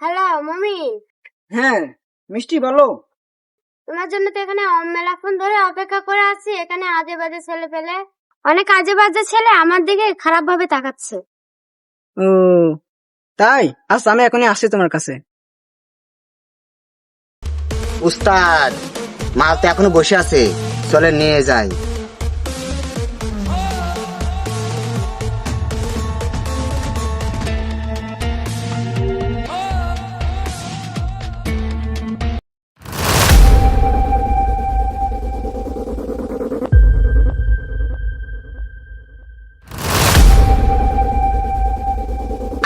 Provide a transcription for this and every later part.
Hello mummy হ্যাঁ মিষ্টি বলো। তোমার জন্য তো এখানে মেলাক্ষণ ধরে অপেক্ষা করে আছি এখানে আজে বাজে ছেলে পেলে। অনেক আজে বাজে ছেলে আমার দিকে খারাপ ভাবে তাকাচ্ছে। ও তাই? আচ্ছা আমি এখনই আসছি তোমার কাছে। উস্তাদ মাল তো এখনও বসে আছে। চলে নিয়ে যাই।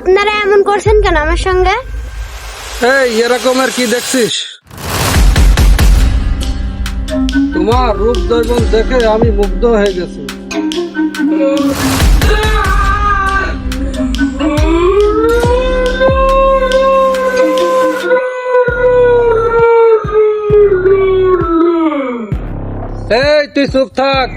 আপনারা এমন করছেন কেন আমার সঙ্গে? এই, এরকমের কি দেখছিস? তোমার রূপ দৈবন দেখে আমি মুগ্ধ হয়ে গেছি। এই, তুই চুপ থাক।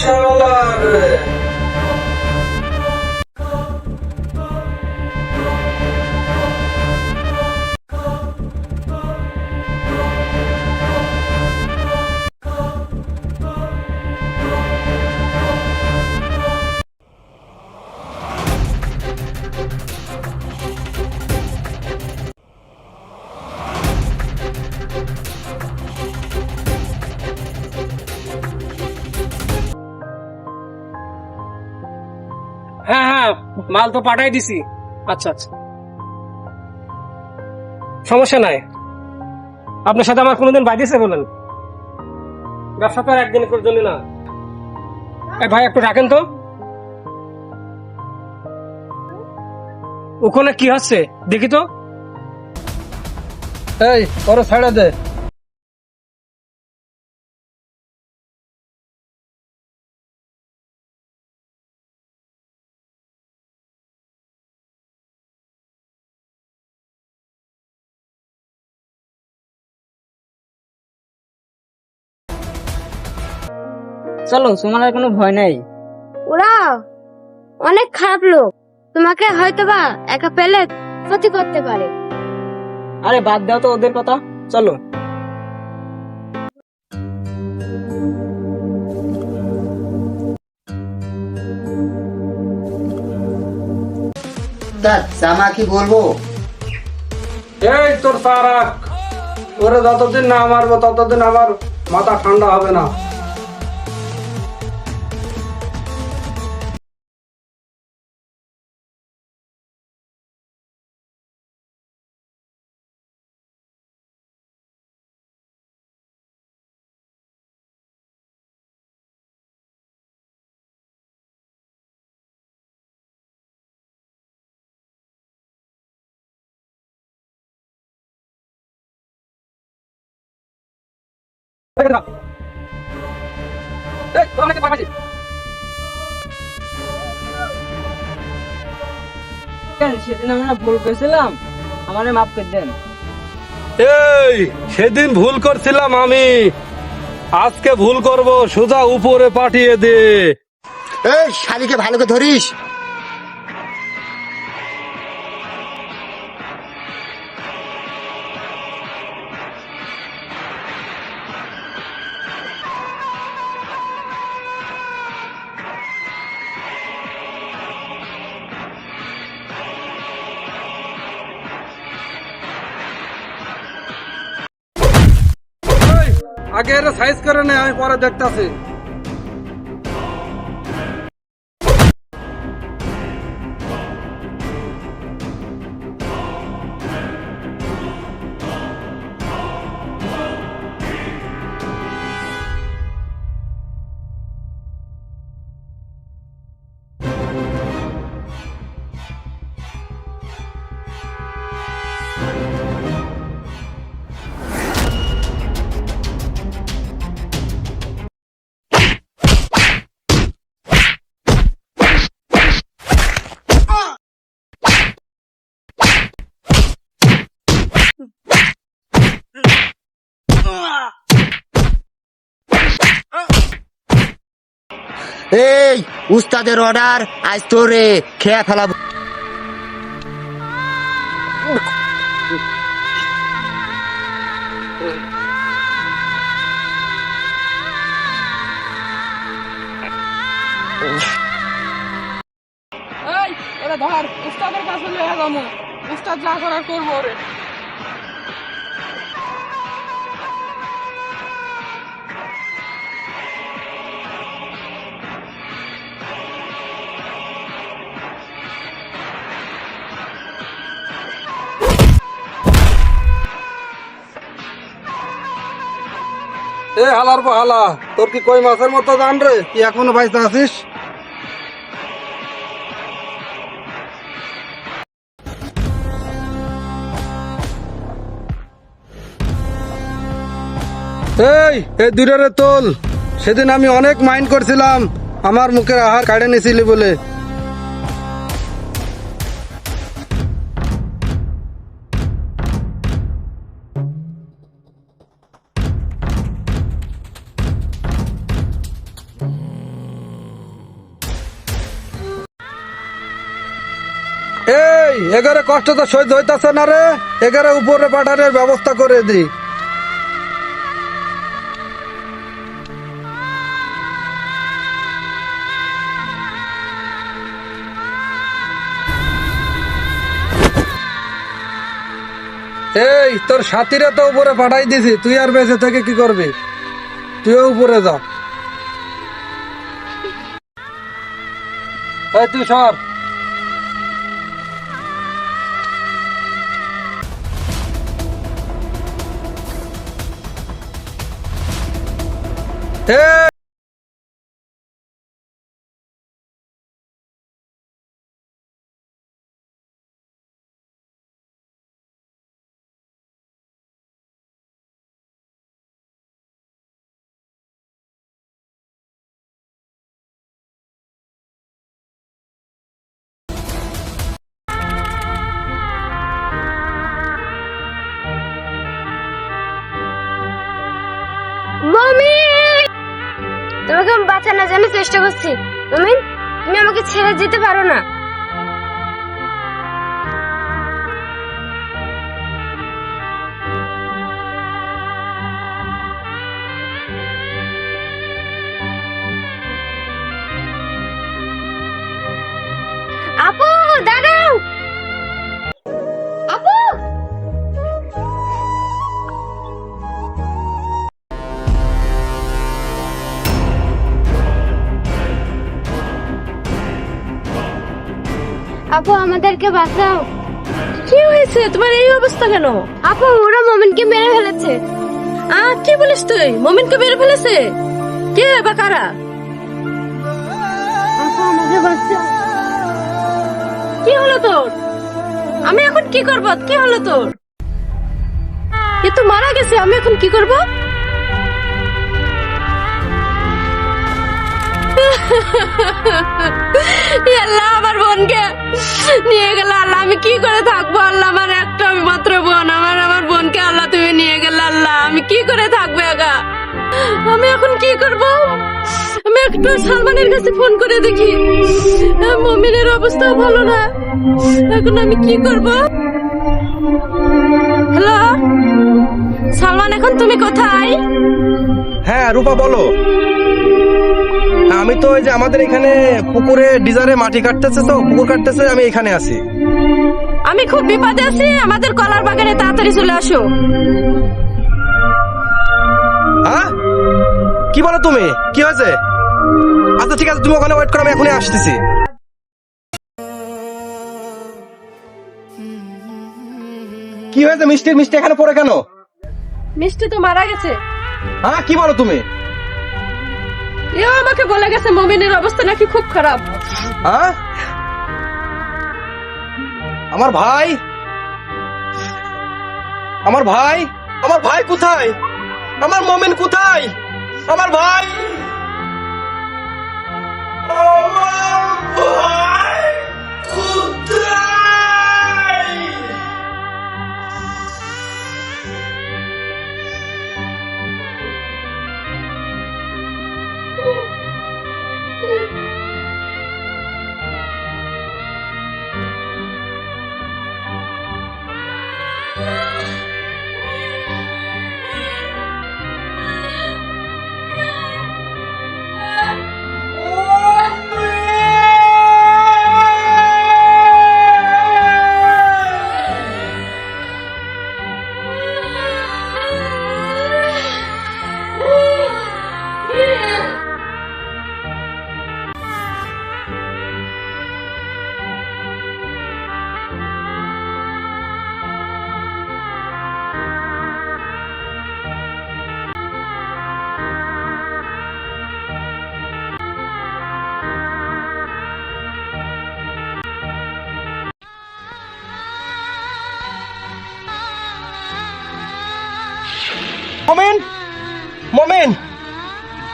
শালা রে। হ্যাঁ হ্যাঁ মাল তো পাঠাই দিছি। আচ্ছা আচ্ছা। সমস্যা নাই। আপনার সাথে আমার কোনোদিন বাইরেছে বলেন? ব্যবসা তো আর একদিনের জন্য না। ভাই, একটু রাখেন তো। ওখানে কি হচ্ছে? দেখি তো। এই, ওরা ছাড়া দে। চলো তোমার আর কোনো ভয় নাই। ওরা অনেক খারাপ লোক। তোমাকে হয়তো বা একা পেলে ক্ষতি করতে পারে। আরে বাদ দাও তো ওদের কথা চলো। জামা কি বলব? এই তোর তারাক ওরে যতদিন না মারবো ততদিন আমার মাথা ঠান্ডা হবে না। সেদিন আমরা ভুল করেছিলাম? আমারে মাফ করে দেন। এই সেদিন ভুল করছিলাম আমি। আজকে ভুল করব সোজা উপরে পাঠিয়ে দে। এই শালিকে ভালো করে ধরিস। আগে সাইজ করে নেয় আমি পরে দেখতাছি। এই, উস্তাদের অর্ডার আজ তোরে খেয়া ফেলাবো। ধর, উস্তাদের কাছে লয়ে যাব। উস্তাদ যা করার করব রে এ হালার পা হালা। তোর কি কই মাছের মতো জান রে? কি এখনও বাইতে আছিস? এই এই দূরে তোল। সেদিন আমি অনেক মাইন্ড করছিলাম। আমার মুখের আহার কাড়ে নিছিলি বলে। এগারে কষ্ট তো সহ্য হইতাছে না রে। এগারে উপরে পাঠানোর ব্যবস্থা করে দি। এই, তোর সাথীরা তো উপরে পাঠাই দিছি। তুই আর বেঁচে থেকে কি করবি? তুইও উপরে যা। তুই সর। এই তোমাকে আমি বাঁচানোর জন্য চেষ্টা করছি। তুমি তুমি আমাকে ছেড়ে যেতে পারো না। আপু আমাদেরকে বাঁচাও। কি হয়েছে? তোমার এই অবস্থা কেন? আপু ওরা মমিনকে মেরে ফেলেছে। আ কি বলিস তুই? মমিনকে মেরে ফেলেছে? কে বা কারা? আপু আমাকে বাঁচাও। কি হলো তোর? আমি এখন কি করব? কি হলো তোর? এ তো মারা গেছে আমি এখন কি করব? আল্লাহ আমার বোনকে নিয়ে গেল, আল্লাহ আমি কি করে থাকব? আল্লাহ আমার একটা মাত্র বোন, আমার আমার বোনকে আল্লাহ তুমি নিয়ে গেলে, আল্লাহ আমি কি করে থাকব একা? আমি এখন কি করব? আমি একটু সালমানের কাছে ফোন করে দেখি। মমিনের অবস্থা ভালো না। এখন আমি কি করব? হ্যালো? সালমান, এখন তুমি কোথায়? হ্যাঁ রূপা, বলো। আমি তো ওই যে আমাদের এখানে পুকুরে ডিজারে মাটি কাটতেছে তো পুকুর কাটতেছে আমি এখানে আছি। আমি খুব বিপদে আছি আমাদের কলার বাগানে তাড়াতাড়ি চলে আসো। হ্যাঁ? কি বলো তুমি? কি হয়েছে? আচ্ছা ঠিক আছে তুমি ওখানে ওয়েট করো আমি এখনই আসতেছি। কি হয়েছে মিষ্টি মিষ্টি এখানে পড়ে কেন? মিষ্টি তো মারা গেছে। হ্যাঁ কি বলো তুমি? এও আমাকে বলে গেছে মমিনের অবস্থা নাকি খুব খারাপ। হ্যাঁ আমার ভাই? আমার ভাই? আমার ভাই কোথায়? আমার মমিন কোথায়? আমার ভাই? আমার ভাই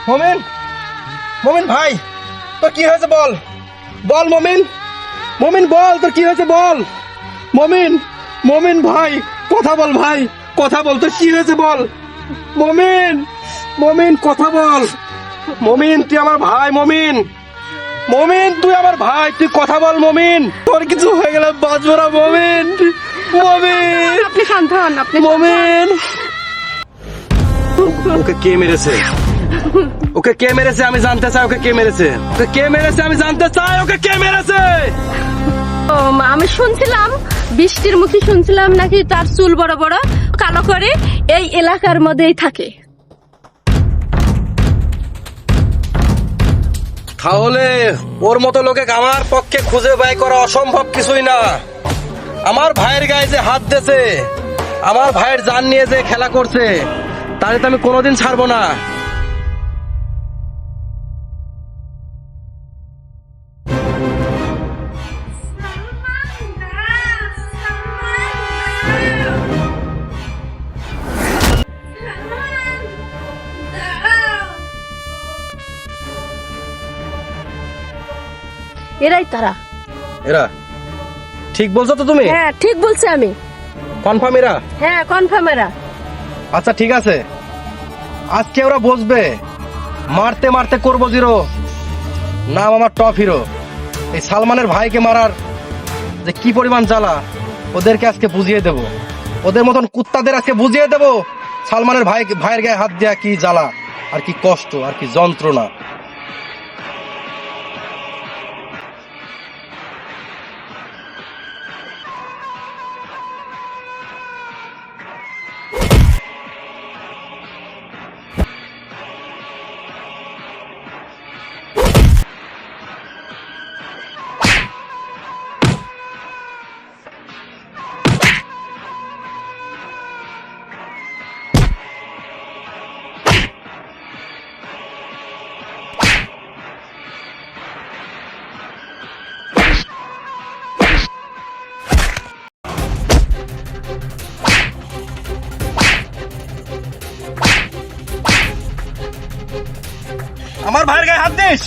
মমিন? মমিন ভাই তোর কি হয়েছে বল? বল মমিন। মমিন বল তোর কি হয়েছে বল? মমিন মমিন ভাই কথা বল ভাই কথা বল তোর কি হয়েছে বল? মমিন মমিন কথা বল। মমিন তুই আমার ভাই মমিন। মমিন তুই আমার ভাই তুই কথা বল মমিন। তোর কিছু হয়ে গেলে বাঁচবো না মমিন। মমিন। আপনি শান্ত হন আপনি মমিন। ওকে কে মেরেছে? ওকে কে মেরেছে আমি জানতে চাই ওকে কে মেরেছে? ওকে কে মেরেছে আমি জানতে চাই ওকে কে মেরেছে? ও, মা, আমি শুনছিলাম বৃষ্টির মুখে শুনছিলাম নাকি তার চুল বড় বড় কালো করে এই এলাকার মধ্যেই থাকে। তাহলে ওর মতো লোকে আমার পক্ষে খুঁজে বাই করা অসম্ভব কিছুই না। আমার ভাইয়ের গায়ে যে হাত দিয়েছে আমার ভাইয়ের জান নিয়ে যে খেলা করছে তাহলে তো আমি কোনোদিন ছাড়বো না। এরাই তারা। এরা? ঠিক বলছো তো তুমি? হ্যাঁ ঠিক বলছি আমি। কনফার্ম এরা? হ্যাঁ কনফার্ম এরা। আচ্ছা ঠিক আছে। আজকে ওরা বসবে। মারতে মারতে করব জিরো। নাম আমার টপ হিরো এই সালমানের ভাইকে মারার যে কি পরিমাণ জ্বালা ওদেরকে আজকে বুঝিয়ে দেব। ওদের মতন কুত্তাদের আজকে বুঝিয়ে দেব সালমানের ভাই ভাইয়ের গায়ে হাত দেওয়া কি জ্বালা আর কি কষ্ট আর কি যন্ত্রণা। আমার ভাইয়ের গায়ে হাত দিস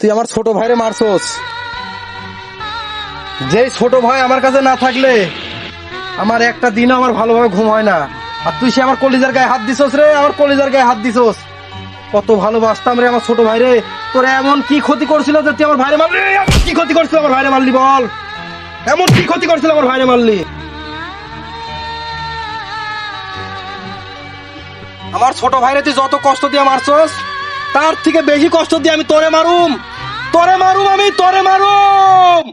তুই আমার ছোট ভাইরে মারছস। যেই ছোট ভাই আমার কাছে না থাকলে, আমার একটা দিনও আমার ভালোভাবে ঘুম হয় না। আর তুই সে আমার কলিজার গায়ে হাত দিছস রে, আমার কলিজার গায়ে হাত দিছস। কত ভালোবাসতাম রে আমার ছোট ভাই রে তোর এমন কি ক্ষতি করছিল যে তুই আমার ভাইরে মারলি? কি ক্ষতি করছিল আমার ভাইরে মারলি বল? এমন কি ক্ষতি করছিল আমার ভাইরে মারলি? আমার ছোট ভাইরে তুই যত কষ্ট দিয়ে মারছস, তার থেকে বেশি কষ্ট দিয়ে আমি তোরে মারুম। তোরে মারুম আমি তোরে মারুম!